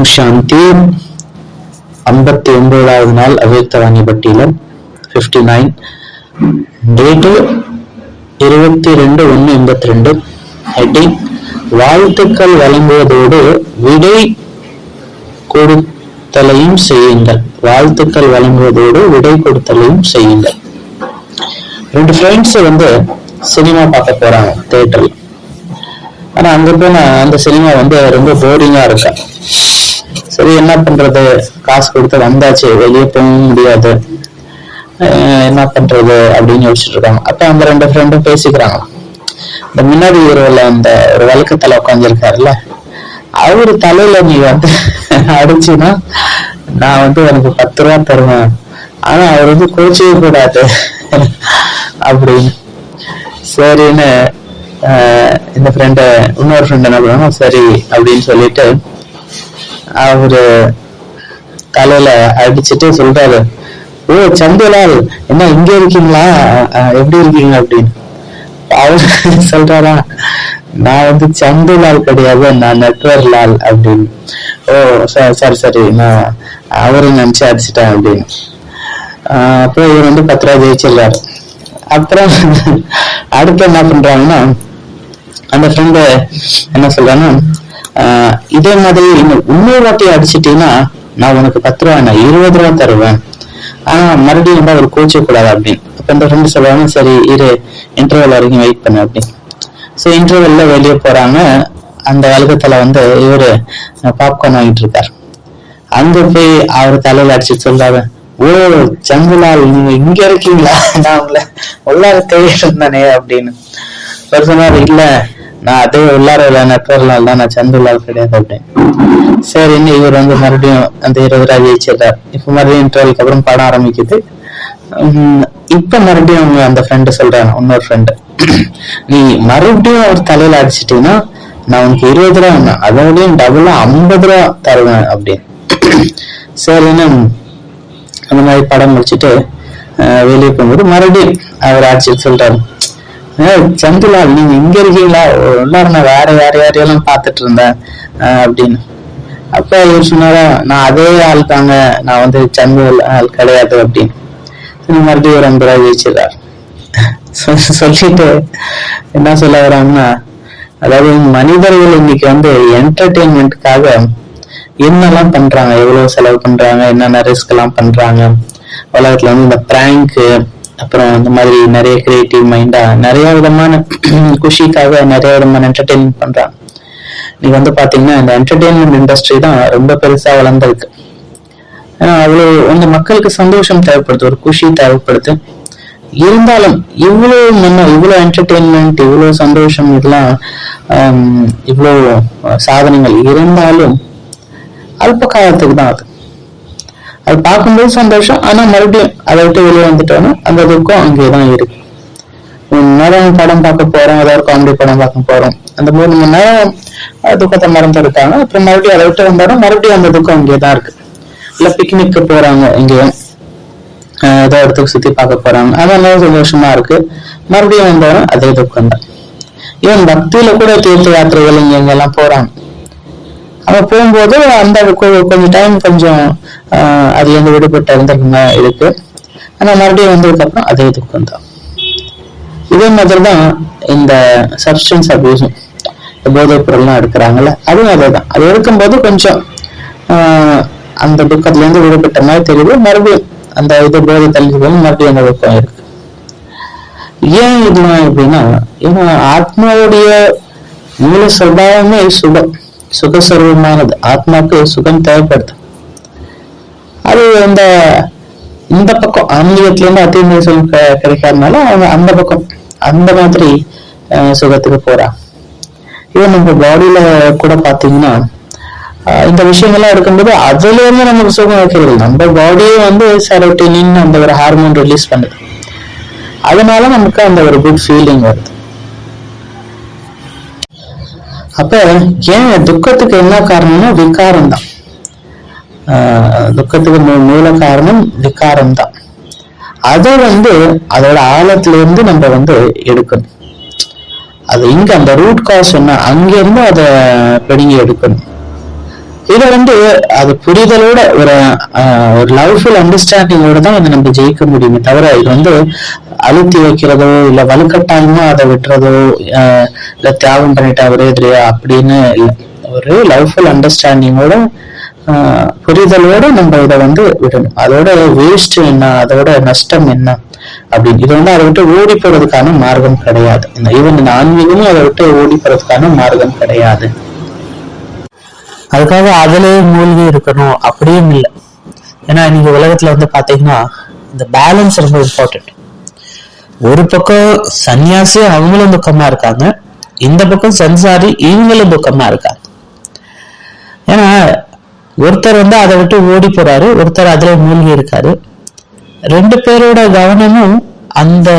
ஓம் சாந்தி. ஐம்பத்தி ஒன்பதாவது நாள் அவ்யக்தவாணி பட்டியலம் ஃபிஃப்டி நைன் டேட்டு இருபத்தி ரெண்டு ஒன்று எண்பத்தி ரெண்டு ஹெட்டிங் வாழ்த்துக்கள் வழங்குவதோடு விடை கொடுத்தலையும் செய்யுங்கள். வாழ்த்துக்கள் வழங்குவதோடு விடை கொடுத்தலையும் செய்யுங்கள். ரெண்டு ஃப்ரெண்ட்ஸ் வந்து சினிமா பார்க்க போறாங்க தேட்டர்ல ஆனா அங்க போனா அந்த சினிமா வந்து ரொம்ப போரிங்கா இருக்கா சரி என்ன பண்றது? காசு கொடுத்து வந்தாச்சு வெளியே போகவும் முடியாது. என்ன பண்றது அப்படின்னு யோசிச்சுட்டு இருக்காங்க. அப்ப அந்த ரெண்டு ஃப்ரெண்டும் பேசிக்கிறாங்க இந்த முன்னாடி இரவுல அந்த ஒரு வழக்கத்துல உட்காந்துருக்காருல்ல அவரு தலையில நீ வந்து அடிச்சுன்னா நான் வந்து உனக்கு பத்து ரூபா தருவேன். ஆனா அவர் வந்து கோச்சிக்க கூடாது. அப்படின்னு. சரின்னு இந்த ஃப்ரெண்ட இன்னொரு ஃப்ரெண்ட் என்ன பண்ணுவாங்க சரி அப்படின்னு சொல்லிட்டு அவரு தலையில அடிச்சுட்டு சொல்றாரு ஓ சந்துலால் என்ன இங்க இருக்கீங்களா? எப்படி இருக்கீங்க? அப்படின்னு. அவர் சொல்றாரா நான் வந்து சந்துலால் கிடையாது நான் நட்வர் லால் அப்படின்னு. ஓ ச- சரி சரி நான் அவரும் நினைச்சு அடிச்சிட்டேன் அப்படின்னு. ஆஹ் அப்புறம் இவர் வந்து பத்து ரூபா ஜெயிச்சிடுறாரு. அப்புறம் அடுத்து என்ன பண்றாங்கன்னா அந்த ஃப்ரெண்டு என்ன சொல்றாங்கன்னா இதே மாதிரி இன்னும் இன்னொரு வாட்டி அடிச்சிட்டீங்கன்னா நான் உனக்கு பத்து ரூபா நான் இருபது ரூபா தருவேன். ஆனா மறுபடியும் வந்து அவர் கோச்ச கூடாது அப்படின்னு. அப்ப இந்த ஃப்ரெண்டு சொல்லுவாங்க சரி இரு இன்டர்வல் வரைக்கும் வெயிட் பண்ணு அப்படின்னு. ஸோ இன்டர்வெல்ல வெளியே போறாங்க. அந்த வழக்கத்துல வந்து இவரு பாப்கார்ன் வாங்கிட்டு இருக்காரு. அங்க போய் அவர் தலையில அடிச்சு சொல்றாரு ஓ சங்குலால் நீங்க இங்க இருக்கீங்களா? நான் உங்களை உள்ளார தேடி இருந்தானே அப்படின்னு. ஒரு சொன்னாரு இல்லை நான் அதே உள்ளார இல்ல நட்வர்லால் தான் நான் சந்துலால் கிடையாது அப்படின்னு சரி இவர் வந்து மறுபடியும் அந்த இருபது ரூபா ஜெயிச்சிடுறார். இப்ப மறுபடியும் இன்டர்வலுக்கு அப்புறம் படம் ஆரம்பிக்குது. உம் இப்ப மறுபடியும் அவங்க அந்த ஃப்ரெண்டு சொல்றாங்க இன்னொரு ஃப்ரெண்டு நீ மறுபடியும் அவர் தலையில அடிச்சிட்டீங்கன்னா நான் உனக்கு இருபது ரூபா வேணும் அதோடயும் டபுளா ஐம்பது ரூபா தருவேன் அப்படின்னு. சரின்னு அந்த மாதிரி படம் முடிச்சுட்டு அஹ், வெளியே போகும்போது மறுபடியும் அவர் அடிச்சுட்டு சொல்றாரு. சந்துலால் நீங்க இங்க இருக்கீங்களா? இன்னொரு நான் வேற வேற யாரையெல்லாம் பார்த்துட்டு இருந்தேன் அப்படின்னு. அப்ப இவர் சொன்னாரா நான் அதே ஆள் தாங்க நான் வந்து சந்து ஆள் கிடையாது அப்படின்னு. மறுபடியும் ரொம்ப ஐம்பது சொல்லிட்டு என்ன சொல்ல வராங்கன்னா அதாவது மனிதர்கள் இன்னைக்கு வந்து என்டர்டெயின்மெண்ட்டுக்காக என்னெல்லாம் பண்றாங்க எவ்வளவு செலவு பண்றாங்க என்னென்ன ரிஸ்க் எல்லாம் பண்றாங்க உலகத்துல வந்து இந்த பிராங்க் அப்புறம் இந்த மாதிரி நிறைய கிரியேட்டிவ் மைண்டா நிறைய விதமான குஷிக்காக நிறைய விதமான என்டர்டெயின்மெண்ட் பண்றாங்க. நீங்க வந்து பாத்தீங்கன்னா இந்த என்டர்டெயின்மெண்ட் இண்டஸ்ட்ரி தான் ரொம்ப பெருசா வளர்ந்துருக்கு. ஏன்னா அவ்வளோ அந்த மக்களுக்கு சந்தோஷம் தேவைப்படுது ஒரு குஷி தேவைப்படுது. இருந்தாலும் இவ்வளோ முன்ன இவ்வளோ என்டர்டெயின்மெண்ட் இவ்வளோ சந்தோஷம் இதெல்லாம் இவ்வளோ இவ்வளவு சாதனைகள் இருந்தாலும் அல்ப காலத்துக்கு தான் அது. அது பார்க்கும்போது சந்தோஷம். ஆனா மறுபடியும் அதை விட்டு வெளியே வந்துட்டோம்னா அந்த துக்கம் அங்கேயே தான் இருக்கு. மூணு நேரம் படம் பார்க்க போறோம் ஏதாவது காமெடி படம் பார்க்க போறோம். அந்த மூணு மணி நேரம் துக்கத்தை மறந்து இருக்காங்க அப்புறம் மறுபடியும் அதை விட்டு வந்தாலும் மறுபடியும் அந்த துக்கம் அங்கேயே தான் இருக்கு. இல்ல பிக்னிக்கு போறாங்க எங்கேயும் ஏதோ இடத்துக்கு சுத்தி பார்க்க போறாங்க. அதெல்லாம் சந்தோஷமா இருக்கு. மறுபடியும் வந்தாலும் அதே துக்கம் தான் ஈவன் பக்தியில கூட தீர்த்த யாத்திரைகள் இங்க எங்கெல்லாம் போறாங்க. அவன் போகும்போது அந்த கொஞ்சம் டைம் கொஞ்சம் ஆஹ் அதுல விடுபட்ட இருந்திருக்குமா இருக்கு ஆனால் மறுபடியும் வந்ததுக்கப்புறம் அதே துக்கம் தான் இதே மாதிரி தான் இந்த சப்ஸ்டன்ஸ் அபியூஸும் போதைப் பொருள்லாம் எடுக்கிறாங்கல்ல அதுவும் அதே தான் அது எடுக்கும்போது கொஞ்சம் ஆஹ், அந்த துக்கத்துல இருந்து விடுபட்ட மாதிரி தெரியுது. மறுபடியும் அந்த இது போதை தள்ளி போது மறுபடியும் அந்த துக்கம் இருக்கு. ஏன் இதுனா எப்படின்னா ஏன்னா ஆத்மாவுடைய மூல சுபாவமே சுபம். சுகஸ்வரூபமானது. ஆத்மாக்கு சுகம் தேவைப்படுது. அது அந்த இந்த பக்கம் ஆன்மீகத்திலேருந்து இருந்து அத்தீந்திர சுகம் கிடைக்காதனால அவங்க அந்த பக்கம் அந்த மாதிரி சுகத்துக்கு போறான் ஈவன் நம்ம பாடியில கூட பாத்தீங்கன்னா இந்த விஷயங்கள்லாம் எடுக்கும்போது அதுல இருந்து நமக்கு சுகம் வைக்கிறது நம்ம பாடியே வந்து செரோட்டினின் அந்த ஒரு ஹார்மோன் ரிலீஸ் பண்ணுது. அதனால நமக்கு அந்த ஒரு குட் ஃபீலிங் வருது. அப்ப ஏன் துக்கத்துக்கு என்ன காரணம்னா விகாரம் தான் துக்கத்துக்கு மூ- மூல காரணம் விகாரம் தான் அதை வந்து அதோட ஆழத்துல இருந்து நம்ம வந்து எடுக்கணும். அது இங்க அந்த ரூட் காஸ் என்ன அங்கிருந்து அதை பிடுங்கி எடுக்கணும். இதை வந்து அது புரிதலோட ஒரு ஆஹ், ஒரு லவ்ஃபுல் அண்டர்ஸ்டாண்டிங்கோட தான் வந்து நம்ம ஜெயிக்க முடியுமே தவிர இது வந்து அழுத்தி வைக்கிறதோ இல்ல வலுக்கட்டாயமா அதை விட்டுறதோ ஆஹ், இல்ல தியாகம் பண்ணிட்டா ஒரே இதுலையா அப்படின்னு இல்லை. ஒரு லவ்ஃபுல் அண்டர்ஸ்டாண்டிங்கோட புரிதலோட நம்ம இதை வந்து விடணும். அதோட வேஸ்ட் என்ன அதோட நஷ்டம் என்ன அப்படின்னு. இது வந்து அதை விட்டு ஓடி போறதுக்கான மார்க்கம் கிடையாது. இந்த ஈவன் இந்த ஆன்மீகமும் அதை விட்டு ஓடி போறதுக்கான மார்க்கம் கிடையாது. அதுக்காக அதிலே மூழ்கி இருக்கணும் அப்படியும் இல்லை. ஏன்னா நீங்க உலகத்துல வந்து பாத்தீங்கன்னா இந்த பேலன்ஸ் ரொம்ப இம்பார்ட்டன்ட் ஒரு பக்கம் சன்னியாசி அவங்களும் துக்கமா இருக்காங்க. இந்த பக்கம் சன்சாரி இவங்களும் துக்கமா இருக்காங்க. ஏன்னா ஒருத்தர் வந்து அதை விட்டு ஓடி போறாரு ஒருத்தர் அதுல மூழ்கி இருக்காரு. ரெண்டு பேரோட கவனமும் அந்த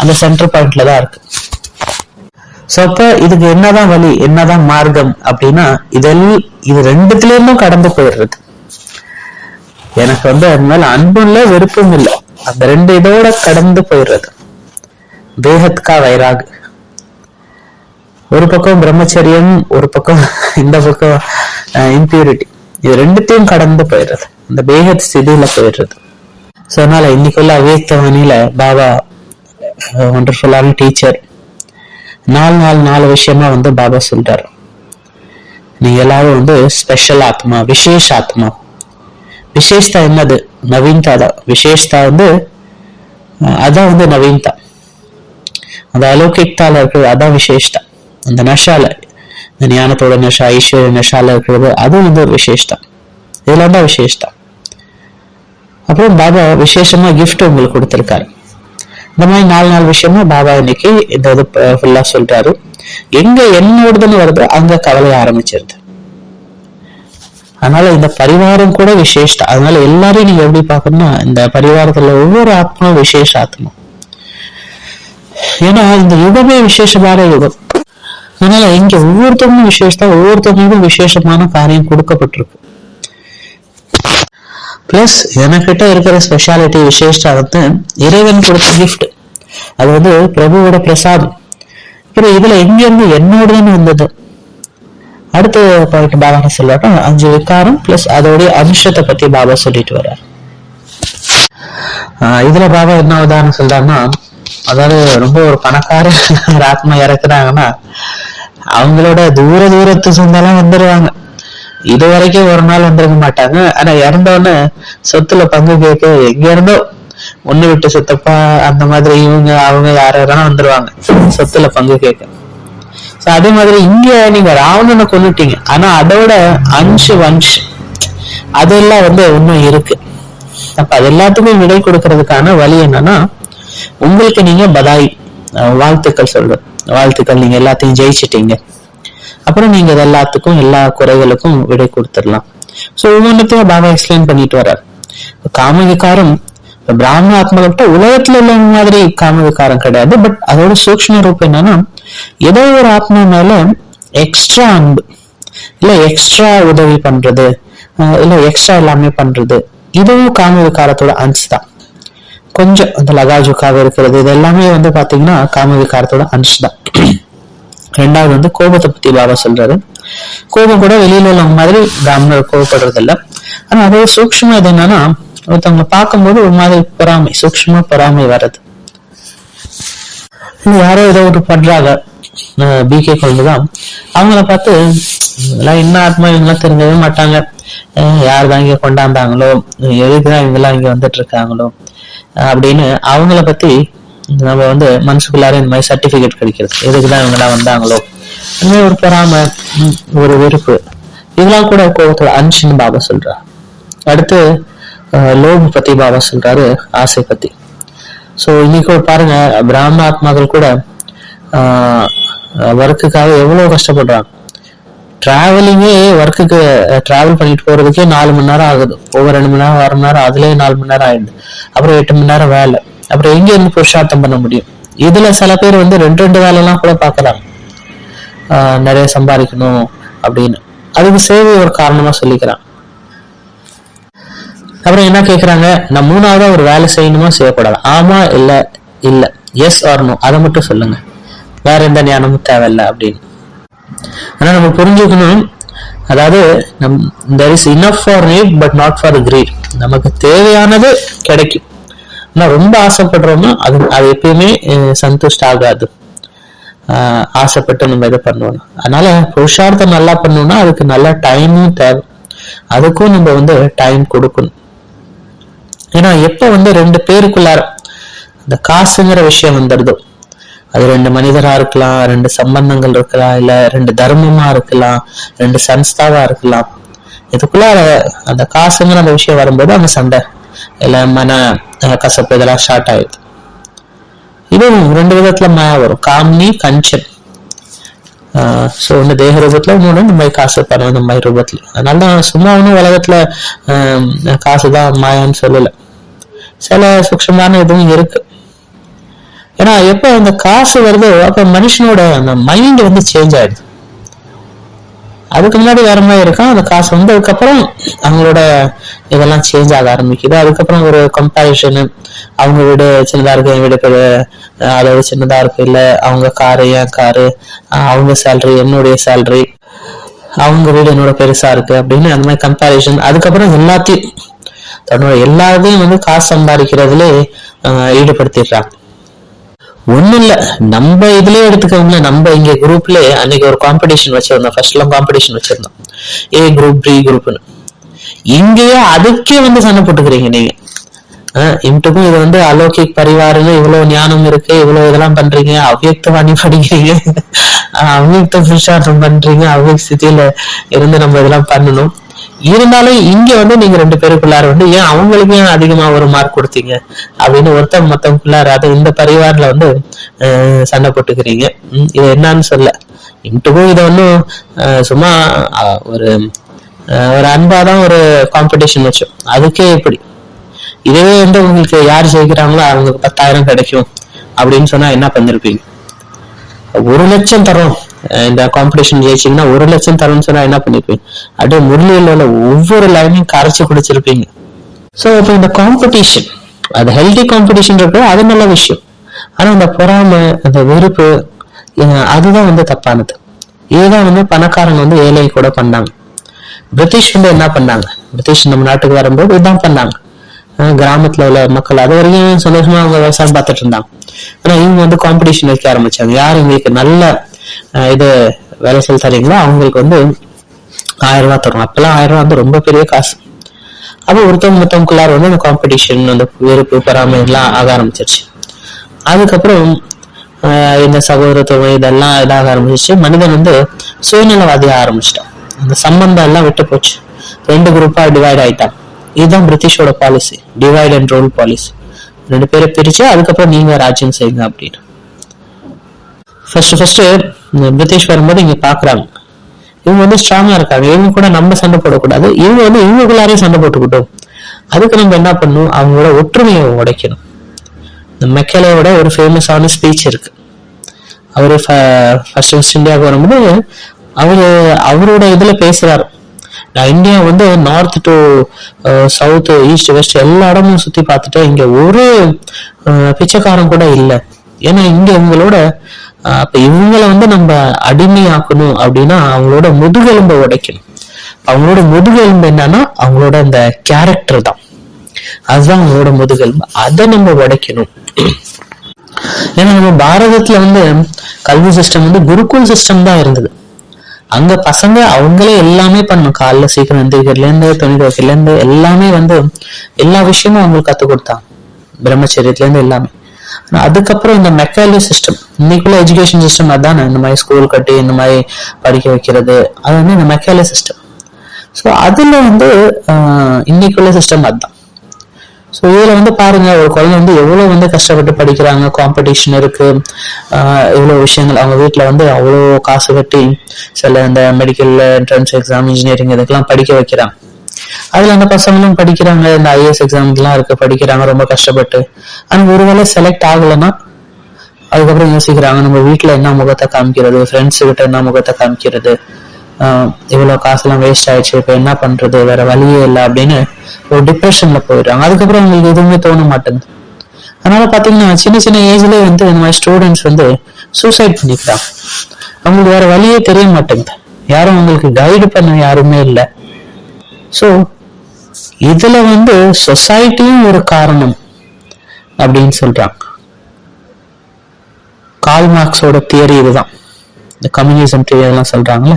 அந்த சென்டர் பாயிண்ட்ல தான் இருக்கு. சோ அப்ப இதுக்கு என்னதான் வழி என்னதான் மார்க்கம் அப்படின்னா இதெல்லாம் இது ரெண்டுத்துல கடந்து போயிடுறது. எனக்கு வந்து அது மேல அன்பும் இல்லை வெறுப்பும் இல்லை. அந்த ரெண்டு இதோட கடந்து போயிடுறது. தேகத்கா வைராக். ஒரு பக்கம் பிரம்மச்சரியம் ஒரு பக்கம் இந்த பக்கம் இம்பியூரிட்டி இது ரெண்டுத்தையும் கடந்து போயிடுறது. இந்த தேகத் ஸ்திதியில போயிடுறது. ஸோ அதனால இன்னைக்குள்ள அவேக்தவாணியில பாபா ஒண்டர்ஃபுல்லான டீச்சர் நாலு நாலு நாலு விஷயமா வந்து பாபா சொல்றாரு. நீங்க எல்லாரும் வந்து ஸ்பெஷல் ஆத்மா விசேஷ ஆத்மா. விசேஷ்தா என்னது? நவீன்தா தான். விசேஷ்தா வந்து அதான் வந்து நவீன்தா. அந்த அலௌகிக்தால இருக்கிறது அதான் விசேஷ்தா. அந்த நஷால இந்த ஞானத்தோட நஷா ஈஸ்வர நஷால இருக்கிறது அதுவும் வந்து ஒரு விசேஷ்தா. இதெல்லாம் தான் விசேஷ்தா. அப்புறம் பாபா விசேஷமா கிஃப்ட் உங்களுக்கு கொடுத்துருக்காரு. இந்த மாதிரி நாலு நாலு விஷயமா பாபா இன்னைக்கு இந்த இது ஃபுல்லா சொல்றாரு. எங்க என்னோடதுன்னு வருதோ அங்க கவலை ஆரம்பிச்சிருது. அதனால இந்த பரிவாரம் கூட விசேஷம் அதனால எல்லாரையும் நீங்க எப்படி பார்க்கணும்னா இந்த பரிவாரத்துல ஒவ்வொரு ஆத்மாவும் விசேஷ ஆத்மா ஏன்னா இந்த யுகமே விசேஷமான யுகம். அதனால இங்க ஒவ்வொருத்தவங்களும் விசேஷத்தா ஒவ்வொருத்தவங்களுக்கும் விசேஷமான காரியம் கொடுக்கப்பட்டிருக்கு பிளஸ் எனக்கிட்ட இருக்கிற ஸ்பெஷாலிட்டி விசேஷம் வந்து இறைவன் கொடுத்த கிஃப்ட் அது வந்து பிரபுவோட பிரசாதம். அப்புறம் இதுல எங்க இருந்து என்னோடதுன்னு வந்தது. அடுத்த பாயிண்ட் பாபா சொல்லுவாங்க அஞ்சு விகாரம் பிளஸ் அதோடைய அம்சத்தை பத்தி பாபா சொல்லிட்டு வர்றார். ஆஹ் இதுல பாபா என்ன உதாரணம் சொல்றாருன்னா அதாவது ரொம்ப ஒரு பணக்கார ஒரு ஆத்மா இறக்குறாங்கன்னா அவங்களோட தூர தூரத்து சொந்தெல்லாம் வந்துருவாங்க. இது வரைக்கும் ஒரு நாள் வந்திருக்க மாட்டாங்க. ஆனா இறந்தவொடனே சொத்துல பங்கு கேட்க எங்க இருந்தோ? ஒண்ணு விட்டு சொத்தப்பா. அந்த மாதிரி இவங்க அவங்க யார் யாரெல்லாம் வந்துருவாங்க. சொத்துல பங்கு கேட்க. ஸோ அதே மாதிரி இங்க நீங்க ராவணனை கொண்டுட்டீங்க ஆனா அதோட அன்ஷு வன்ஷ் அதெல்லாம் வந்து இன்னும் இருக்கு. அப்ப அது எல்லாத்துக்கும் விடை கொடுக்கறதுக்கான வழி என்னன்னா உங்களுக்கு நீங்க பதாய் வாழ்த்துக்கள் சொல்றேன் வாழ்த்துக்கள் நீங்க எல்லாத்தையும் ஜெயிச்சிட்டீங்க. அப்புறம் நீங்க இது எல்லாத்துக்கும் எல்லா குறைகளுக்கும் விடை கொடுத்துடலாம். ஸோ ஒவ்வொன்றத்தையும் பாபா எக்ஸ்பிளைன் பண்ணிட்டு வர்றார். காம பிராமண ஆத்மகள்கிட்ட உலகத்துல உள்ள மாதிரி காம விகாரம் கிடையாது. பட் அதோட சூக்ஷ்ம ரூபம் என்னன்னா ஏதோ ஒரு ஆத்மா மேல எக்ஸ்ட்ரா அன்பு இல்ல எக்ஸ்ட்ரா உதவி பண்றது இல்ல எக்ஸ்ட்ரா எல்லாமே பண்றது இதுவும் காம விகாரத்தோட அன்ஸ் தான். கொஞ்சம் அந்த லகாஜுக்காக இருக்கிறது இது எல்லாமே வந்து பாத்தீங்கன்னா காம விகாரத்தோட அன்ஸ் தான். ரெண்டாவது வந்து கோபத்தை பத்தி பாபா சொல்றாரு. கோபம் கூட வெளியில உள்ளவங்க மாதிரி பிராமணர் கோபப்படுறது இல்ல ஆனா அதோட சூக்ஷ்மம் இது என்னன்னா ஒருத்தவங்க பார்க்கும்போது ஒரு மாதிரி பொறாமை சூக்ஷமா பொறாமை வர்றது. யாரோ ஏதோ ஒரு பண்றாங்க. பிகே குழந்தைதான் அவங்கள பார்த்து இதெல்லாம் என்ன ஆத்மா இவங்கெல்லாம் தெரிஞ்சவே மாட்டாங்க. யார் தான் இங்க கொண்டாந்தாங்களோ எதுக்குதான் இவங்கெல்லாம் இங்க வந்துட்டு இருக்காங்களோ அப்படின்னு அவங்கள பத்தி நம்ம வந்து மனசுக்குள்ளார இந்த மாதிரி சர்டிபிகேட் கிடைக்கிறது. எதுக்குதான் இவங்கெல்லாம் வந்தாங்களோ. இந்த மாதிரி ஒரு பொறாமை ஒரு வெறுப்பு. இதெல்லாம் கூட கோபத்தோட அன்ஷின்னு பாபா சொல்றா அடுத்து லோபு பத்தி பாபா சொல்றாரு ஆசை பத்தி. ஸோ இன்னைக்கு ஒரு பாருங்க பிராமண ஆத்மாக்கள் கூட ஒர்க்குக்காக எவ்வளோ கஷ்டப்படுறாங்க. டிராவலிங்கே ஒர்க்குக்கு டிராவல் பண்ணிட்டு போறதுக்கே நாலு மணி நேரம் ஆகுது. ஒவ்வொரு ரெண்டு மணி நேரம் ஆறு மணி நேரம் அதுலயே நாலு மணி நேரம் ஆயிடுது. அப்புறம் எட்டு மணி நேரம் வேலை. அப்புறம் எங்க இருந்து புருஷார்த்தம் பண்ண முடியும்? இதுல சில பேர் வந்து ரெண்டு ரெண்டு வேலைலாம் கூட பாக்குறாங்க நிறைய சம்பாதிக்கணும் அப்படின்னு. அதுக்கு சேவை ஒரு காரணமா சொல்லிக்கிறான் அப்புறம் என்ன கேட்குறாங்க நான் மூணாவதாக ஒரு வேலை செய்யணுமா? செய்யக்கூடாது? ஆமா இல்லை இல்லை. எஸ் வரணும் அதை மட்டும் சொல்லுங்க. வேற எந்த ஞானமும் தேவையில்ல அப்படின்னு. ஆனால் நம்ம புரிஞ்சுக்கணும். அதாவது நம் there is enough for need but not for greed நமக்கு தேவையானது கிடைக்கும். ஆனால் ரொம்ப ஆசைப்படுறோம்னா அது அது எப்பயுமே சந்துஷ்ட ஆகாது. ஆசைப்பட்டு நம்ம இதை பண்ணணும். அதனால புருஷார்த்தம் நல்லா பண்ணணும்னா அதுக்கு நல்ல டைமும் தேவை. அதுக்கும் நம்ம வந்து டைம் கொடுக்கணும். ஏன்னா எப்ப வந்து ரெண்டு பேருக்குள்ளார அந்த காசுங்கிற விஷயம் வந்துடுதோ? அது ரெண்டு மனிதரா இருக்கலாம் ரெண்டு சம்பந்தங்கள் இருக்கலாம் இல்ல ரெண்டு தர்மமா இருக்கலாம் ரெண்டு சன்ஸ்தாவா இருக்கலாம். இதுக்குள்ள அந்த காசுங்கிற அந்த விஷயம் வரும்போது அந்த சண்டை. இல்ல மன அஹ், கசப்பு இதெல்லாம் ஸ்டார்ட் ஆயிடுது. இதுவும் ரெண்டு விதத்துல மாயா வரும் காமினி கஞ்சன். ஸோ ஒன்று தேக ரூபத்தில் இன்னொன்று இந்த மாதிரி காசு பணம் இந்த மாதிரி ரூபத்துல. அதனால தான் சும்மா ஒன்றும் உலகத்துல காசு தான் மாயான்னு சொல்லலை. சில சூக்ஷமான இதுவும் இருக்கு. ஏன்னா எப்போ அந்த காசு வருதோ அப்போ மனுஷனோட அந்த மைண்ட் வந்து சேஞ்ச் ஆயிடுது. அதுக்கு முன்னாடி வேற மாதிரி இருக்கும். அந்த காசு வந்ததுக்கப்புறம் அவங்களோட இதெல்லாம் சேஞ்ச் ஆக ஆரம்பிக்குது. அதுக்கப்புறம் ஒரு கம்பாரிஷனு அவங்க வீடு சின்னதாக இருக்கு என் வீடு பெரிய சின்னதாக அதோட இருக்கு இல்லை அவங்க காரு என் காரு அவங்க சேலரி என்னுடைய சேலரி அவங்க வீடு என்னோட பெருசா இருக்கு அப்படின்னு அந்த மாதிரி கம்பேரிஷன் அதுக்கப்புறம் எல்லாத்தையும் தன்னோட எல்லாத்தையும் வந்து காசு சம்பாதிக்கிறதுல ஈடுபடுத்திடுறாங்க. ஒண்ணும் இல்ல நம்ம இதுலயே எடுத்துக்கோங்களேன். நம்ம இங்க குரூப்ல அன்னைக்கு ஒரு காம்படிஷன் வச்சிருந்தோம். ஃபர்ஸ்ட்லாம் காம்படிஷன் வச்சிருந்தோம். ஏ குரூப் பி குரூப்னு இங்கேயே அதுக்கே வந்து சண்டை போட்டுக்கிறீங்க நீங்க. ஆஹ் இம்ட்டுக்கும் இது வந்து அலோகிக் பரிவாரம் இவ்வளவு ஞானம் இருக்கு இவ்வளவு இதெல்லாம் பண்றீங்க அவ்வியக்தவாணி படிக்கிறீங்க. ஆஹ் அவ்வியக்த புருஷார்த்தம் பண்றீங்க அவ்வியக் ஸ்திதியில இருந்து நம்ம இதெல்லாம் பண்ணணும். இருந்தாலும் இங்க வந்து நீங்க ரெண்டு பேருக்குள்ளார வந்து ஏன் அவங்களுக்கு ஏன் அதிகமா ஒரு மார்க் கொடுத்தீங்க? அப்படின்னு ஒருத்தன் மொத்தம்குள்ளார அது இந்த பரிவாரில் வந்து ஆஹ் சண்டை போட்டுக்கிறீங்க. இது என்னன்னு சொல்ல. இன்ட்டுக்கும் இதை ஒன்றும் சும்மா ஒரு ஆஹ் ஒரு அன்பாதான் ஒரு காம்படிஷன் வச்சோம் அதுக்கே இப்படி. இதுவே வந்து உங்களுக்கு யார் ஜெயிக்கிறாங்களோ அவங்களுக்கு பத்தாயிரம் கிடைக்கும். அப்படின்னு சொன்னா என்ன பண்ணிருப்பீங்க? ஒரு லட்சம் தரோம் இந்த காம்படிஷன் ஜெயிச்சிங்கன்னா ஒரு லட்சம் தரணும்னு சொன்னா என்ன பண்ணிருப்பீங்க? அப்படியே முரளியில் உள்ள ஒவ்வொரு லைனையும் கரைச்சு குடிச்சிருப்பீங்க. ஸோ இப்போ இந்த காம்படிஷன் அது ஹெல்தி காம்படிஷன் இருக்கோ அது நல்ல விஷயம். ஆனா இந்த பொறாமை அந்த வெறுப்பு அதுதான் வந்து தப்பானது. இதுதான் வந்து பணக்காரங்க வந்து ஏழை கூட பண்ணாங்க. பிரிட்டிஷ் வந்து என்ன பண்ணாங்க? பிரிட்டிஷ் நம்ம நாட்டுக்கு வரும்போது இதுதான் பண்ணாங்க. அஹ் கிராமத்துல உள்ள மக்கள் அது வரைக்கும் சந்தோஷமா அவங்க விவசாயம் பார்த்துட்டு இருந்தாங்க. ஆனா இவங்க வந்து காம்படிஷன் வைக்க ஆரம்பிச்சாங்க. யார் எங்களுக்கு நல்ல இது வேலை செல் தரீங்களோ? அவங்களுக்கு வந்து ஆயிரம் ரூபாய் தரும் அப்பெல்லாம் ஆயிரம் ரூபா வந்து ரொம்ப பெரிய காசு. அப்போ ஒருத்தவங்க மொத்தவங்களுக்குள்ளார வந்து அந்த காம்படிஷன் அந்த வெறுப்பு பொறாமை எல்லாம் ஆக ஆரம்பிச்சிருச்சு. அதுக்கப்புறம் இந்த சகோதரத்துவம் இதெல்லாம் இதாக ஆரம்பிச்சிச்சு மனிதன் வந்து சுயநலவாதியாக ஆரம்பிச்சிட்டான். அந்த சம்பந்தம் எல்லாம் விட்டு போச்சு. ரெண்டு குரூப்பா டிவைட் ஆயிட்டான். இதுதான் பிரிட்டிஷோட policy divide and rule policy ரெண்டு பேரை பிரிச்சு அதுக்கப்புறம் நீங்க ராஜ்யம் செய்யுங்க அப்படின்னு. ஃபர்ஸ்ட் ஃபர்ஸ்ட் பிரிட்டிஷ் வரும்போது இங்க பாக்குறாங்க. இவங்க வந்து ஸ்ட்ராங்கா இருக்காங்க. இவங்க கூட நம்ம சண்டை போடக்கூடாது. இவங்க வந்து இவங்களுக்குள்ளாரே சண்டை போட்டுக்கிட்டோம். அதுக்கு நம்ம என்ன பண்ணணும்? அவங்களோட ஒற்றுமையை உடைக்கணும். இந்த மெக்கேலையோட ஒரு ஃபேமஸான ஸ்பீச் இருக்கு. அவரு ஃபர்ஸ்ட் ஃபர்ஸ்ட் இந்தியாவுக்கு வரும்போது அவரு அவரோட இதுல பேசுறாரு. நான் இந்தியா வந்து north to south east west எல்லா இடமும் சுத்தி பார்த்துட்டேன் இங்க ஒரு பிச்சைக்காரன் கூட இல்லை. ஏன்னா இங்க இவங்களோட அப்ப இவங்களை வந்து நம்ம அடிமையாக்கணும் அப்படின்னா அவங்களோட முதுகெலும்பை உடைக்கணும். அவங்களோட முதுகெலும்பு என்னன்னா அவங்களோட அந்த கேரக்டர் தான். அதுதான் அவங்களோட முதுகெலும்பு. அதை நம்ம உடைக்கணும். ஏன்னா நம்ம பாரதத்துல வந்து கல்வி சிஸ்டம் வந்து குருகுல் சிஸ்டம் தான் இருந்தது. அங்க பசங்க அவங்களே எல்லாமே பண்ணும் காலைல சீக்கிரம் எந்திரிக்கிறதுல இருந்து துணி துவைக்கிறதுல இருந்து எல்லாமே வந்து எல்லா விஷயமும் அவங்களுக்கு கத்து கொடுத்தாங்க. பிரம்மச்சரியத்துல இருந்து எல்லாமே. அதுக்கப்புறம் இந்த மெக்காலி சிஸ்டம் இன்னைக்குள்ள எஜுகேஷன் சிஸ்டம் அதான்? இந்த மாதிரி ஸ்கூல் கட்டி இந்த மாதிரி படிக்க வைக்கிறது அது வந்து இந்த மெக்காலி சிஸ்டம் ஸோ அதுல வந்து ஆஹ், இன்னைக்குள்ள சிஸ்டம் அதுதான். ஸோ இதில் வந்து பாருங்க ஒரு குழந்தை வந்து எவ்வளவு வந்து கஷ்டப்பட்டு படிக்கிறாங்க காம்படிஷன் இருக்கு ஆஹ் எவ்வளவு விஷயங்கள் அவங்க வீட்டில் வந்து அவ்வளோ காசு கட்டி சில இந்த மெடிக்கல் என்ட்ரன்ஸ் எக்ஸாம் இன்ஜினியரிங் இதுக்கெல்லாம் படிக்க வைக்கிறாங்க. அதுல அந்த பசங்களும் படிக்கிறாங்க இந்த ஐஏஎஸ் எக்ஸாம்லாம் இருக்க படிக்கிறாங்க ரொம்ப கஷ்டப்பட்டு. ஆனா ஒருவேளை செலக்ட் ஆகலைன்னா அதுக்கப்புறம் யோசிக்கிறாங்க நம்ம வீட்டுல என்ன முகத்தை காமிக்கிறது? ஃப்ரெண்ட்ஸ் கிட்ட என்ன முகத்தை காமிக்கிறது? இவ்வளோ காசுலாம் காசெல்லாம் வேஸ்ட் ஆயிடுச்சு இப்ப என்ன பண்றது? வேற வழியே இல்லை அப்படின்னு ஒரு டிப்ரெஷன்ல போயிடுறாங்க. அதுக்கப்புறம் அவங்களுக்கு எதுவுமே தோண மாட்டேங்குது. அதனால பாத்தீங்கன்னா சின்ன சின்ன ஏஜ்ல வந்து இந்த மாதிரி ஸ்டூடெண்ட்ஸ் வந்து சூசைட் பண்ணிக்கிறாங்க. அவங்களுக்கு வேற வழியே தெரிய மாட்டேங்குது. யாரும் அவங்களுக்கு கைடு பண்ண யாருமே இல்லை. ஸோ இதுல வந்து சொசைட்டியும் ஒரு காரணம் அப்படின்னு சொல்றாங்க. கால் மார்க்ஸோட தியரி இதுதான். இந்த கம்யூனிசம் தியரி அதெல்லாம் சொல்றாங்கல்ல.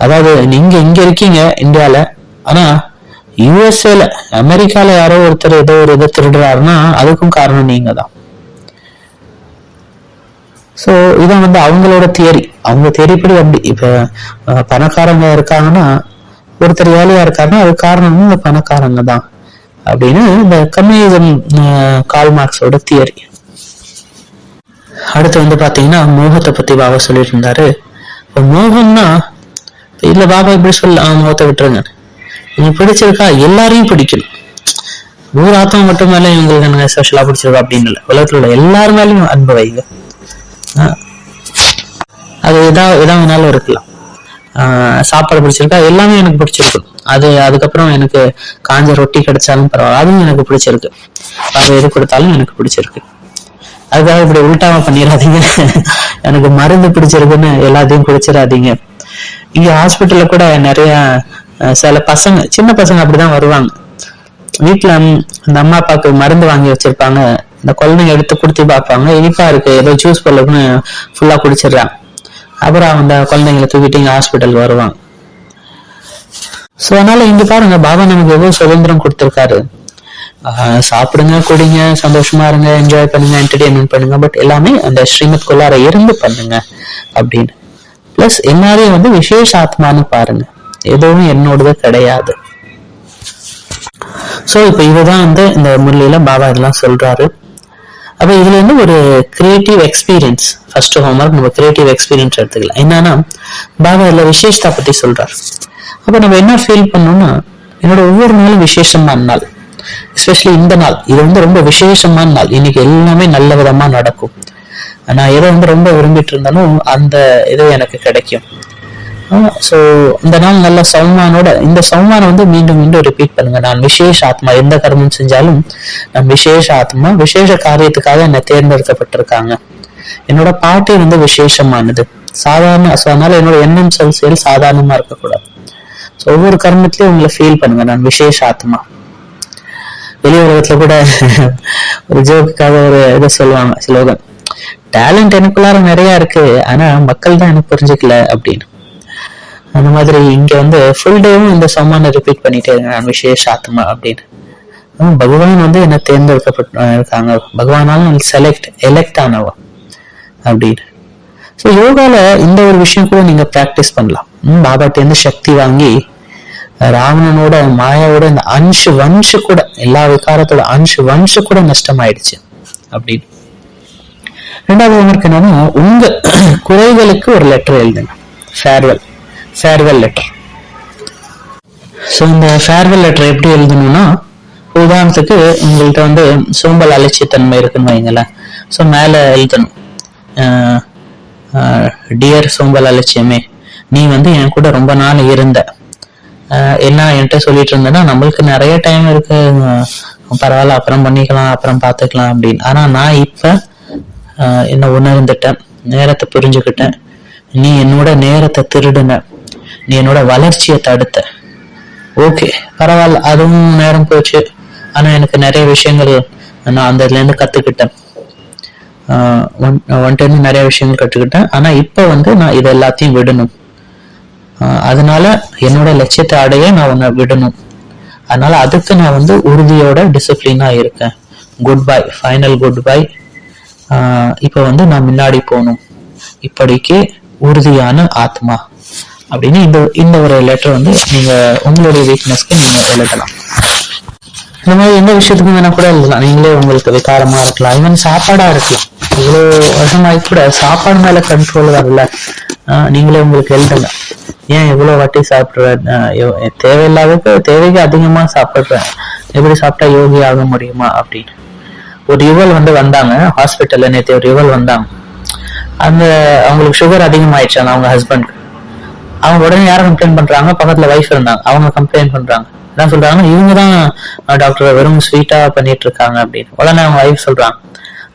அதாவது நீங்க இங்க இருக்கீங்க இந்தியால ஆனா யுஎஸ்ஏல அமெரிக்கால யாரோ ஒருத்தர் ஏதோ ஒரு இதை திருடுறாருன்னா அதுக்கும் காரணம் நீங்க தான் ஸோ இதான் வந்து அவங்களோட தியரி அவங்க தியரிப்படி அப்படி இப்போ பணக்காரங்க இருக்காங்கன்னா ஒருத்தர் ஏழையா இருக்காருன்னா அது காரணம் இந்த பணக்காரங்க தான். அப்படின்னு இந்த கம்யூனிசம் கால் மார்க்ஸோட தியரி அடுத்து வந்து பாத்தீங்கன்னா மோகத்தை பத்தி பாபா சொல்லிட்டு இருந்தாரு மோகம்னா இல்ல பாபா இப்படி சொல்ல மோகத்தை விட்டுருங்க. நீ பிடிச்சிருக்கா எல்லாரையும் பிடிக்கணும். ஊர் ஆத்மா மட்டும் மேல இவங்களுக்கு எனக்கு ஸ்பெஷலா பிடிச்சிருக்கா அப்படின்னு இல்லை. உலகத்துல உள்ள எல்லார் மேலயும் அன்பு வைங்க. அது எதா எதா வேணாலும் இருக்கலாம். சாப்பாடு பிடிச்சிருக்கா. எல்லாமே எனக்கு பிடிச்சிருக்கு. அது அதுக்கப்புறம் எனக்கு காஞ்ச ரொட்டி கிடைச்சாலும் பரவாயில்ல. அதுவும் எனக்கு பிடிச்சிருக்கு. அது எது கொடுத்தாலும் எனக்கு பிடிச்சிருக்கு. அதுக்காக இப்படி உள்டாம பண்ணிடாதீங்க எனக்கு மருந்து பிடிச்சிருக்குன்னு எல்லாத்தையும் குடிச்சிடாதீங்க இங்க ஹாஸ்பிட்டல்ல கூட நிறைய சில பசங்க சின்ன பசங்க அப்படிதான் வருவாங்க. வீட்டுல அந்த இந்த அம்மா அப்பாவுக்கு மருந்து வாங்கி வச்சிருப்பாங்க. இந்த குழந்தைங்க எடுத்து குடுத்து பார்ப்பாங்க. இனிப்பா இருக்கு. ஏதோ ஜூஸ் போலன்னு ஃபுல்லா குடிச்சிடுறாங்க. அப்புறம் அந்த குழந்தைங்களை தூக்கிட்டு இங்க ஹாஸ்பிட்டல் வருவாங்க சோ அதனால இங்க பாருங்க பாபா நமக்கு எவ்வளவு சுதந்திரம் கொடுத்திருக்காரு. ஆஹ் சாப்பிடுங்க குடிங்க சந்தோஷமா இருங்க என்ஜாய் பண்ணுங்க என்டர்டெயின்மெண்ட் பண்ணுங்க பட் எல்லாமே அந்த ஸ்ரீமத் குள்ளார இருந்து பண்ணுங்க அப்படின்னு. பிளஸ் என்னாலே வந்து விசேஷ ஆத்மான்னு பாருங்க. எதுவும் என்னோடது கிடையாது. சோ இப்ப இதுதான் வந்து இந்த முரளியில பாபா இதெல்லாம் சொல்றாரு. அப்போ இதுல இருந்து ஒரு கிரியேட்டிவ் எக்ஸ்பீரியன்ஸ் ஃபர்ஸ்ட் ஹோம்ஒர்க் நம்ம கிரியேட்டிவ் எக்ஸ்பீரியன்ஸ் எடுத்துக்கலாம். என்னன்னா பாபா இதுல விசேஷத்தை பத்தி சொல்றாரு. அப்ப நம்ம என்ன ஃபீல் பண்ணோம்னா என்னோட ஒவ்வொரு நாளும் விசேஷமான நாள். எஸ்பெஷலி இந்த நாள். இது வந்து ரொம்ப விசேஷமான நாள். இன்னைக்கு எல்லாமே நல்ல விதமா நடக்கும். நான் எதை வந்து ரொம்ப விரும்பிட்டு இருந்தாலும் அந்த இது எனக்கு கிடைக்கும். ஸோ இந்த நாள் நல்ல சௌமானோட இந்த சௌமானம் வந்து மீண்டும் மீண்டும் ரிப்பீட் பண்ணுங்க. நான் விசேஷ ஆத்மா எந்த கர்மம் செஞ்சாலும் நான் விசேஷ ஆத்மா விசேஷ காரியத்துக்காக என்னை தேர்ந்தெடுக்கப்பட்டிருக்காங்க. என்னோட பாட்டு வந்து விசேஷமானது. சாதாரண ஸோ அதனால என்னோட எண்ணம் சொல் செயல் சாதாரணமா இருக்கக்கூடாது. ஸோ ஒவ்வொரு கர்மத்திலையும் உங்களை ஃபீல் பண்ணுங்க. நான் விசேஷ ஆத்மா. வெளி உலகத்துல கூட ஒரு ஜோக்குக்காக ஒரு இதை சொல்லுவாங்க ஸ்லோகன் டேலண்ட் எனக்குள்ளார நிறைய இருக்கு. ஆனா மக்கள் தான் எனக்கு புரிஞ்சுக்கல அப்படின்னு. அந்த மாதிரி இங்க வந்து ஃபுல் டேவும் இந்த சம்மான ரிப்பீட் பண்ணிட்டே இருங்க விசேஷ ஆத்மா அப்படின்னு. பகவான் வந்து என்ன தேர்ந்தெடுக்கப்பட்டு இருக்காங்க பகவானாலும் செலக்ட் எலெக்ட் ஆனவ அப்படின்னு. ஸோ யோகால இந்த ஒரு விஷயம் கூட நீங்க ப்ராக்டிஸ் பண்ணலாம். ம், பாபாட்டேருந்து சக்தி வாங்கி ராவணனோட மாயாவோட இந்த அன்ஷு வன்ஷு கூட எல்லா விகாரத்தோட அன்ஷு வன்ஷு கூட நஷ்டமாயிடுச்சு அப்படின்னு. ரெண்டாவது ஹோம்ஒர்க் என்னன்னா உங்க குறைகளுக்கு ஒரு லெட்டர் எழுதுங்க. ஃபேர்வெல் ஃபேர்வெல் லெட்டர் ஸோ இந்த ஃபேர்வெல் லெட்டர் எப்படி எழுதணும்னா உதாரணத்துக்கு உங்கள்கிட்ட வந்து சோம்பல் அலட்சியத்தன்மை இருக்குன்னு வைங்களேன் ஸோ மேலே எழுதணும். டியர் சோம்பல் அலட்சியமே நீ வந்து என் கூட ரொம்ப நாள் இருந்த. என்ன என்கிட்ட சொல்லிட்டு இருந்தேன்னா நம்மளுக்கு நிறைய டைம் இருக்கு. பரவாயில்ல அப்புறம் பண்ணிக்கலாம் அப்புறம் பார்த்துக்கலாம் அப்படின்னு. ஆனால் நான் இப்போ என்ன உணர்ந்துட்டேன் நேரத்தை புரிஞ்சுக்கிட்டேன். நீ என்னோட நேரத்தை திருடுன. நீ என்னோட வளர்ச்சியை தடுத்த. ஓகே பரவாயில்ல அதுவும் நேரம் போச்சு. ஆனா எனக்கு நிறைய விஷயங்கள் நான் அந்த இதுல இருந்து கத்துக்கிட்டேன். ஒன்ட்டு ஒன்- இருந்து நிறைய விஷயங்கள் கற்றுக்கிட்டேன் ஆனா இப்போ வந்து நான் இது எல்லாத்தையும் விடணும். அதனால என்னோட லட்சியத்தை அடைய நான் உன்னை விடணும். அதனால அதுக்கு நான் வந்து உறுதியோட டிசிப்ளினா இருக்கேன். Good bye final good bye இப்போ வந்து நான் முன்னாடி போகணும். இப்படிக்கு உறுதியான ஆத்மா. அப்படின்னு இந்த இந்த ஒரு லெட்டர் வந்து நீங்க உங்களுடைய வீக்னஸ்க்கு நீங்க எழுதலாம். இந்த மாதிரி எந்த விஷயத்துக்கும் வேணா கூட எழுதலாம். நீங்களே உங்களுக்கு விகாரமா இருக்கலாம். ஈவன் சாப்பாடா இருக்கலாம். இவ்வளோ வருஷமாகி கூட சாப்பாடு மேல கண்ட்ரோல் வரல. ஆஹ் நீங்களே உங்களுக்கு எழுதுங்க. ஏன் இவ்வளோ வாட்டி சாப்பிட்ற தேவையில்லாததுக்கு தேவைக்கு அதிகமா சாப்பிட்றேன் எப்படி சாப்பிட்டா யோகி ஆக முடியுமா அப்படின்னு. ஒரு இவள் வந்து வந்தாங்க. ஹாஸ்பிட்டல்ல நேற்று ஒரு யுவல் வந்தாங்க. அந்த அவங்களுக்கு சுகர் அதிகமாயிடுச்சு. அவங்க ஹஸ்பண்ட் அவங்க உடனே யாரை கம்ப்ளைண்ட் பண்றாங்க? பக்கத்துல வைஃப் இருந்தாங்க. அவங்க கம்ப்ளைண்ட் பண்றாங்க. என்ன சொல்றாங்க இவங்க தான் டாக்டர் வெறும் ஸ்வீட்டா பண்ணிட்டு இருக்காங்க அப்படின்னு. உடனே அவங்க வைஃப் சொல்றாங்க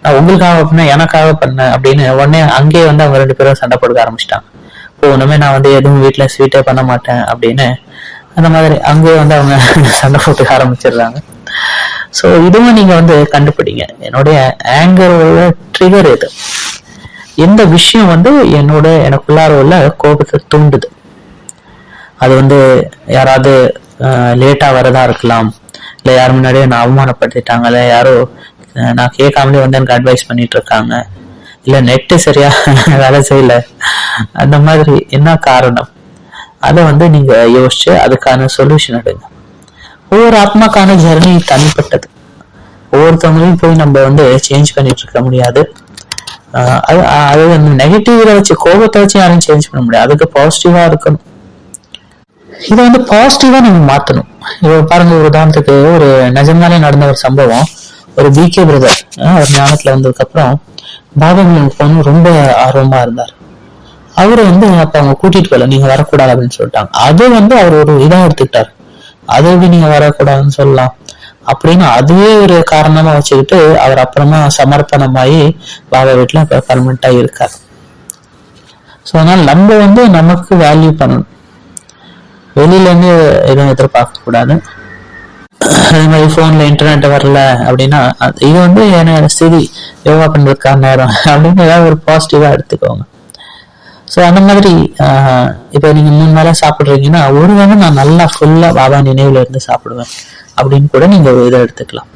நான் உங்களுக்காக பண்ண எனக்காக பண்ணேன் அப்படின்னு உடனே அங்கேயே வந்து அவங்க ரெண்டு பேரும் சண்டை போடுக்க ஆரம்பிச்சிட்டாங்க. இப்போ ஒண்ணுமே நான் வந்து எதுவும் வீட்டுல ஸ்வீட்டே பண்ண மாட்டேன் அப்படின்னு அந்த மாதிரி அங்கேயே வந்து அவங்க சண்டை போட்டுக்க ஆரம்பிச்சிடுறாங்க. ஸோ இதுவும் நீங்க வந்து கண்டுபிடிங்க. என்னுடைய ஆங்கரோட ட்ரிகர் இது. எந்த விஷயம் வந்து என்னோட எனக்குள்ளார உள்ள கோபத்தை தூண்டுது. அது வந்து யாராவது லேட்டாக வரதா இருக்கலாம். இல்லை யார் முன்னாடியே நான் அவமானப்படுத்திட்டாங்க இல்லை யாரோ நான் கேட்காமலே வந்து எனக்கு அட்வைஸ் பண்ணிட்டு இருக்காங்க இல்லை நெட்டு சரியா வேலை செய்யல. அந்த மாதிரி என்ன காரணம்? அதை வந்து நீங்க யோசிச்சு அதுக்கான சொல்யூஷன் எடுங்க. ஒவ்வொரு ஆத்மாக்கான ஜெர்னி தனிப்பட்டது. ஒவ்வொருத்தவங்களையும் போய் நம்ம வந்து சேஞ்ச் பண்ணிட்டு இருக்க முடியாது. அது அது வந்து நெகட்டிவ்ல வச்சு கோபத்தை வச்சு யாரும் சேஞ்ச் பண்ண முடியாது அதுக்கு பாசிட்டிவா இருக்கணும் இதை வந்து பாசிட்டிவா நம்ம மாத்தணும் இப்போ பாருங்க ஒரு உதாரணத்துக்கு ஒரு நிஜமாலே நடந்த ஒரு சம்பவம் ஒரு பிகே பிரதர் ஒரு ஞானத்துல வந்ததுக்கு அப்புறம் பாபாங்களுக்கு போகணும் ரொம்ப ஆர்வமா இருந்தார். அவரு வந்து அப்ப அவங்க கூட்டிட்டு போகல நீங்க வரக்கூடாது அப்படின்னு சொல்லிட்டாங்க அது வந்து அவர் ஒரு இதா எடுத்துக்கிட்டார் அதை எப்படி நீங்க வரக்கூடாதுன்னு சொல்லலாம் அப்படின்னு அதுவே ஒரு காரணமா வச்சுக்கிட்டு அவர் அப்புறமா சமர்ப்பணமாயி பாபா வீட்டுல பர்மனண்டா இருக்கார். ஸோ அதனால நம்ம வந்து நமக்கு வேல்யூ பண்ணணும். வெளியில இருந்து எதுவும் எதிர்பார்க்க கூடாது. அதே மாதிரி போன்ல இன்டர்நெட் வரல அப்படின்னா இது வந்து என்ன ஸ்திதி யோகா பண்றதுக்கான நேரம் அப்படின்னு ஏதாவது ஒரு பாசிட்டிவா எடுத்துக்கோங்க. ஸோ அந்த மாதிரி ஆஹ், இப்போ நீங்க மூணு வேளை சாப்பிடுறீங்கன்னா ஒரு வேளை நான் நல்லா ஃபுல்லா பாபா நினைவுல இருந்து சாப்பிடுவேன். அப்படின்னு கூட நீங்க ஒரு இதை எடுத்துக்கலாம்.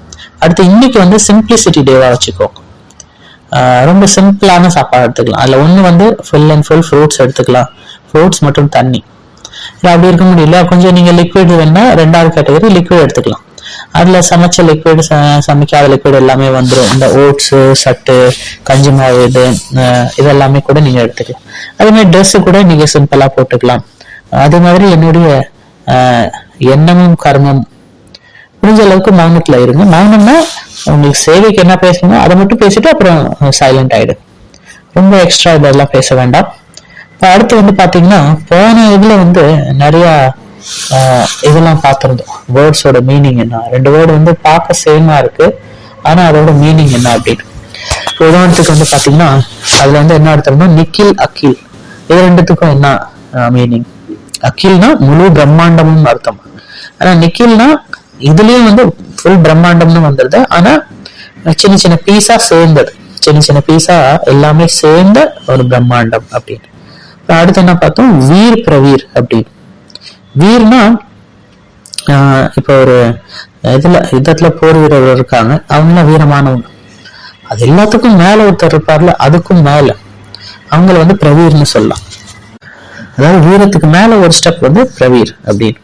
அடுத்து இன்னைக்கு வந்து சிம்பிளிசிட்டி டேவா வச்சுக்கோங்க ஆஹ், ரொம்ப சிம்பிளான சாப்பாடு எடுத்துக்கலாம். அதில் ஒன்று வந்து ஃபுல் அண்ட் ஃபுல் ஃப்ரூட்ஸ் எடுத்துக்கலாம். ஃப்ரூட்ஸ் மற்றும் தண்ணி. இல்லை அப்படி இருக்க முடியல. கொஞ்சம் நீங்கள் லிக்விட் வேணா ரெண்டாவது கேட்டகரி லிக்விட் எடுத்துக்கலாம். அதில் சமைச்ச லிக்விட் சமைக்காத லிக்விட் எல்லாமே வந்துடும் இந்த ஓட்ஸு சட்டு கஞ்சி மாவு இது இதெல்லாமே கூட நீங்கள் எடுத்துக்கலாம். அதே ட்ரெஸ்ஸு கூட நீங்கள் சிம்பிளாக போட்டுக்கலாம். அதே மாதிரி என்னுடைய எண்ணமும் கர்மம் முடிஞ்ச அளவுக்கு மௌனத்துல இருங்க. மௌனம்னா உங்களுக்கு சேவைக்கு என்ன பேசணுமோ அதை மட்டும் பேசிட்டு அப்புறம் சைலண்ட் ஆயிடு. ரொம்ப எக்ஸ்ட்ரா இதெல்லாம் பேச வேண்டாம். இப்போ அடுத்து வந்து பார்த்தீங்கன்னா போன இதில் வந்து நிறையா இதெல்லாம் பார்த்துருந்தோம் வேர்ட்ஸோட மீனிங் என்ன? ரெண்டு வேர்டு வந்து பார்க்க சேமாக இருக்கு. ஆனால் அதோட மீனிங் என்ன அப்படின்னு. உதாரணத்துக்கு வந்து பார்த்தீங்கன்னா அதில் வந்து என்ன அர்த்தம்னா நிக்கில் அக்கில். இது ரெண்டுத்துக்கும் என்ன மீனிங் அக்கில்னா முழு பிரம்மாண்டமும் அர்த்தம். ஆனால் நிக்கில்னா இதுலயும் வந்து ஃபுல் பிரம்மாண்டம்னு வந்துருது ஆனா சின்ன சின்ன பீஸா சேர்ந்தது. சின்ன சின்ன பீஸா எல்லாமே சேர்ந்த ஒரு பிரம்மாண்டம் அப்படின்னு. அடுத்து என்ன பார்த்தோம்? வீர் பிரவீர் அப்படின்னு. வீர்னா ஆஹ் இப்போ ஒரு இதுல யுத்தத்துல போர் வீரர்கள் இருக்காங்க. அவங்களாம் வீரமானவங்க. அது எல்லாத்துக்கும் மேல ஒருத்தர் இருப்பார்ல அதுக்கும் மேல. அவங்கள வந்து பிரவீர்னு சொல்லலாம். அதாவது வீரத்துக்கு மேல ஒரு ஸ்டெப் வந்து பிரவீர் அப்படின்னு.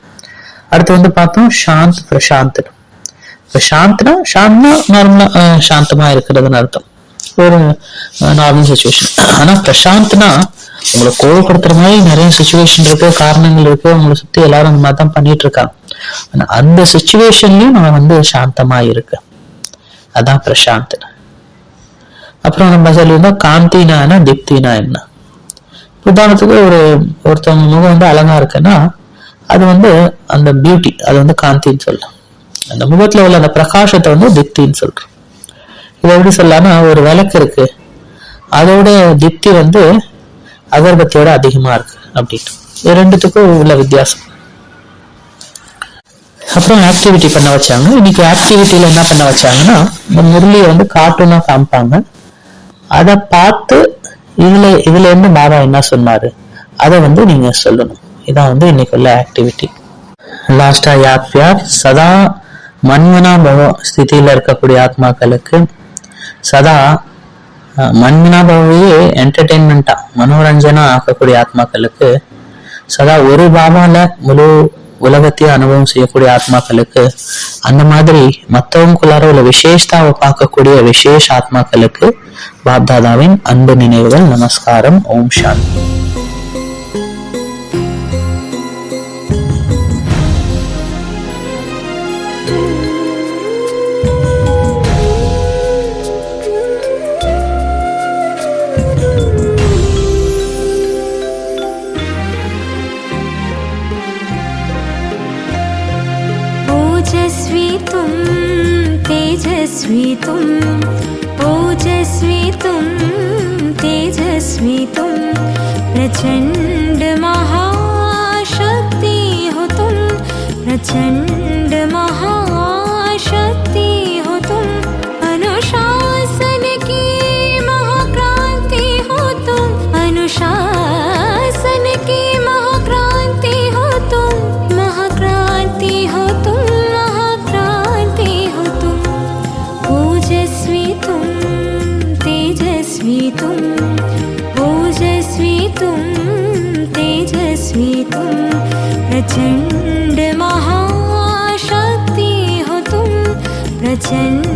அடுத்து வந்து பார்த்தோம் சாந்த் பிரசாந்த். இப்போ சாந்த்னா சாந்த்னா நார்மலா சாந்தமா இருக்கிறதுன்னு அர்த்தம். ஒரு நார்மல் சுச்சுவேஷன் ஆனா பிரசாந்த்னா உங்களை கோவப்படுத்துற மாதிரி நிறைய சுச்சுவேஷன் இருக்கு காரணங்கள் இருக்கு உங்களை சுத்தி எல்லாரும் அந்த மாதிரி தான் பண்ணிட்டு இருக்காங்க. ஆனா அந்த சுச்சுவேஷன்லயும் நான் வந்து சாந்தமா இருக்கேன் அதான் பிரசாந்த். அப்புறம் நம்ம சொல்லியிருந்தோம் காந்தினா திப்தினா என்ன? உதாரணத்துக்கு ஒரு ஒருத்தவங்க முகம் வந்து அழகா இருக்குன்னா அது வந்து அந்த பியூட்டி அது வந்து காந்தின்னு சொல்லலாம் அந்த முகத்துல உள்ள அந்த பிரகாசத்தை வந்து திப்தின்னு சொல்றோம். இதை எப்படி சொல்லலாம்னா ஒரு விளக்கு இருக்கு. அதோட திப்தி வந்து அகர்பத்தியோட அதிகமா இருக்கு அப்படின்னு இது ரெண்டுத்துக்கும் உள்ள வித்தியாசம். அப்புறம் ஆக்டிவிட்டி பண்ண வச்சாங்க. இன்னைக்கு ஆக்டிவிட்டியில என்ன பண்ண வச்சாங்கன்னா இந்த முரளியை வந்து கார்ட்டூனா காமிப்பாங்க. அதை பார்த்து இதுல இதுல இருந்து பாபா என்ன சொன்னாரு? அதை வந்து நீங்க சொல்லணும். இதான் வந்து இன்னைக்கு உள்ள ஆக்டிவிட்டி லாஸ்டா யாப் யாப் சதா மன்மனா பவ இருக்கக்கூடிய ஆத்மாக்களுக்கு சதா மன்மனா பவையே என்டர்டெயின்மெண்டா மனோரஞ்சனா ஆக்கக்கூடிய ஆத்மாக்களுக்கு சதா ஒரு பாபால முழு உலகத்தையும் அனுபவம் செய்யக்கூடிய ஆத்மாக்களுக்கு அந்த மாதிரி மற்றவங்களுக்குள்ளார உள்ள விசேஷதாவை பார்க்கக்கூடிய விசேஷ ஆத்மாக்களுக்கு பாப்தாதாவின் அன்பு நினைவுகள் நமஸ்காரம் ஓம் சாந்தி. तेजस्वी तुम ओजस्वी तुम तेजस्वी तुम प्रचंड महाशक्ति हो तुम प्रचंड महाशक्ति प्रचंड